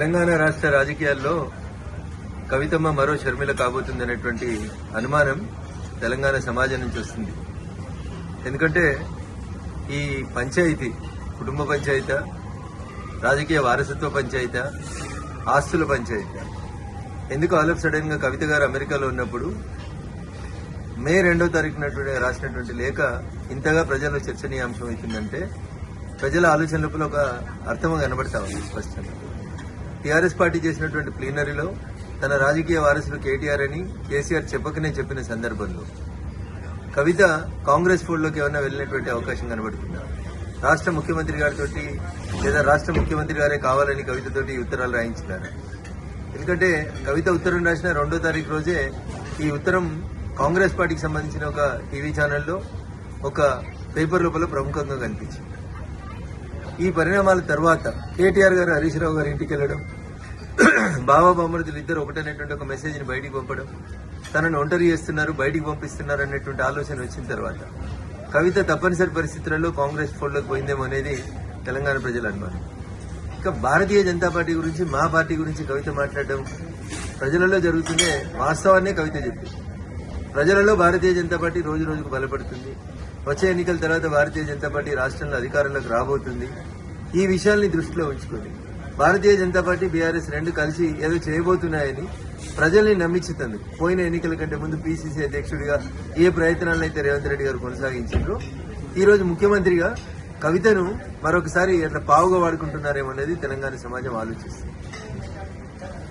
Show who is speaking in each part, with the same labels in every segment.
Speaker 1: తెలంగాణ రాష్ట్ర రాజకీయాల్లో కవితమ్మ మరో షర్మిల కాబోతుందనేటువంటి అనుమానం తెలంగాణ సమాజం నుంచి వస్తుంది. ఎందుకంటే ఈ పంచాయతీ కుటుంబ పంచాయత రాజకీయ వారసత్వ పంచాయత ఆస్తుల పంచాయత ఎందుకు ఆలప్ సడన్గా కవిత గారు అమెరికాలో ఉన్నప్పుడు మే రెండో తారీఖున రాసినటువంటి లేఖ ఇంతగా ప్రజల్లో చర్చనీయాంశం అవుతుందంటే ప్రజల ఆలోచన లోపల ఒక అర్థం కనబడతా ఉంది స్పష్టంగా. టీఆర్ఎస్ పార్టీ చేసినటువంటి ప్లీనరీలో తన రాజకీయ వారసులు కేటీఆర్ అని కేసీఆర్ చెప్పకనే చెప్పిన సందర్భంలో కవిత కాంగ్రెస్ ఫోల్డ్లోకి ఏమైనా వెళ్ళినటువంటి అవకాశం కనబడుతుందా? రాష్ట్ర ముఖ్యమంత్రి గారితో లేదా రాష్ట్ర ముఖ్యమంత్రి గారే కావాలని కవితతోటి ఉత్తరాలు రాయించినారు? ఎందుకంటే కవిత ఉత్తరం రాసిన రెండో తారీఖు రోజే ఈ ఉత్తరం కాంగ్రెస్ పార్టీకి సంబంధించిన ఒక టీవీ ఛానల్లో ఒక పేపర్ లోపల ప్రముఖంగా కనిపించింది. ఈ పరిణామాల తర్వాత కేటీఆర్ గారు హరీష్ రావు గారి ఇంటికి వెళ్ళడం బాబా బొమ్మరుదులు ఇద్దరు ఒకటనేటువంటి ఒక మెసేజ్ని బయటికి పంపడం తనను ఒంటరి చేస్తున్నారు బయటికి పంపిస్తున్నారు అనేటువంటి ఆలోచన వచ్చిన తర్వాత కవిత తప్పనిసరి పరిస్థితులలో కాంగ్రెస్ ఫోల్డ్లోకి పోయిందేమో అనేది తెలంగాణ ప్రజల అనుమానం. ఇక భారతీయ జనతా పార్టీ గురించి మా పార్టీ గురించి కవిత మాట్లాడడం ప్రజలలో జరుగుతుందే వాస్తవాన్నే కవిత చెప్పింది. ప్రజలలో భారతీయ జనతా పార్టీ రోజు రోజుకు బలపడుతుంది. వచ్చే ఎన్నికల తర్వాత భారతీయ జనతా పార్టీ రాష్ట్రంలో అధికారంలోకి రాబోతుంది. ఈ విషయాల్ని దృష్టిలో ఉంచుకొని భారతీయ జనతా పార్టీ బీఆర్ఎస్ రెండు కలిసి ఏదో చేయబోతున్నాయని ప్రజల్ని నమ్మించుతుంది. పోయిన ఎన్నికల కంటే ముందు పీసీసీ అధ్యక్షుడిగా ఏ ప్రయత్నాలను అయితే రేవంత్ రెడ్డి గారు కొనసాగించారు ఈరోజు ముఖ్యమంత్రిగా కవితను మరొకసారి ఎట్లా పావుగా వాడుకుంటున్నారేమో అనేది తెలంగాణ సమాజం ఆలోచిస్తుంది.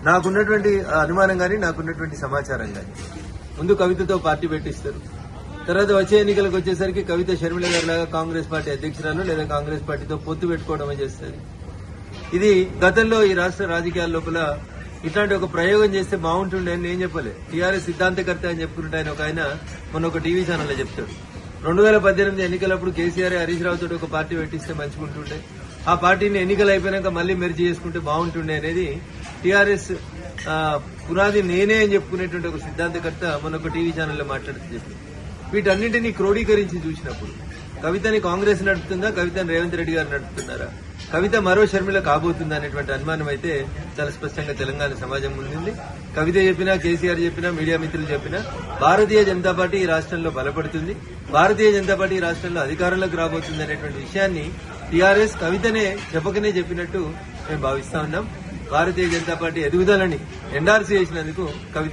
Speaker 1: నాకున్నటువంటి అనుమానం కానీ నాకున్నటువంటి సమాచారం కానీ ముందు కవితతో పార్టీ పెట్టిస్తారు. తర్వాత వచ్చే ఎన్నికలకు వచ్చేసరికి కవిత షర్మిల గారి లాగా కాంగ్రెస్ పార్టీ అధ్యక్షురాలు లేదా కాంగ్రెస్ పార్టీతో పొత్తు పెట్టుకోవడం చేస్తుంది. ఇది గతంలో ఈ రాష్ట్ర రాజకీయాల లోపల ఇట్లాంటి ఒక ప్రయోగం చేస్తే బాగుంటుండే అని నేను చెప్పలే. టీఆర్ఎస్ సిద్ధాంతకర్త అని చెప్పుకుంటే ఆయన ఒక ఆయన మొన్న ఒక టీవీ ఛానల్లో చెప్తాడు. రెండు వేల పద్దెనిమిది ఎన్నికలప్పుడు కేసీఆర్ హరీష్ రావు తోటి ఒక పార్టీ పెట్టిస్తే మంచుకుంటుండే ఆ పార్టీని ఎన్నికలు అయిపోయినాక మళ్ళీ మెర్జీ చేసుకుంటే బాగుంటుండే అనేది టీఆర్ఎస్ పునాది నేనే అని చెప్పుకునేటువంటి ఒక సిద్ధాంతకర్త మొన్న ఒక టీవీ ఛానల్లో మాట్లాడుతూ చెప్పింది వీటన్నింటినీ క్రోడీకరించి చూసినప్పుడు కవితని కాంగ్రెస్ నడుపుతుందా కవితని రేవంత్ రెడ్డి గారు నడుపుతున్నారా? కవిత మరో షర్మిల కాబోతుందా అనేటువంటి అనుమానం అయితే చాలా స్పష్టంగా తెలంగాణ సమాజం ముందుంది. కవిత చెప్పినా కేసీఆర్ చెప్పినా మీడియా మిత్రులు చెప్పినా భారతీయ జనతా పార్టీ ఈ రాష్ట్రంలో బలపడుతుంది. భారతీయ జనతా పార్టీ ఈ రాష్ట్రంలో అధికారంలోకి రాబోతుంది అనేటువంటి విషయాన్ని టీఆర్ఎస్ కవితనే చెప్పకనే చెప్పినట్టు మేము భావిస్తా ఉన్నాం. భారతీయ జనతా పార్టీ ఎదుగుదలని ఎన్ఆర్సీ చేసినందుకు కవిత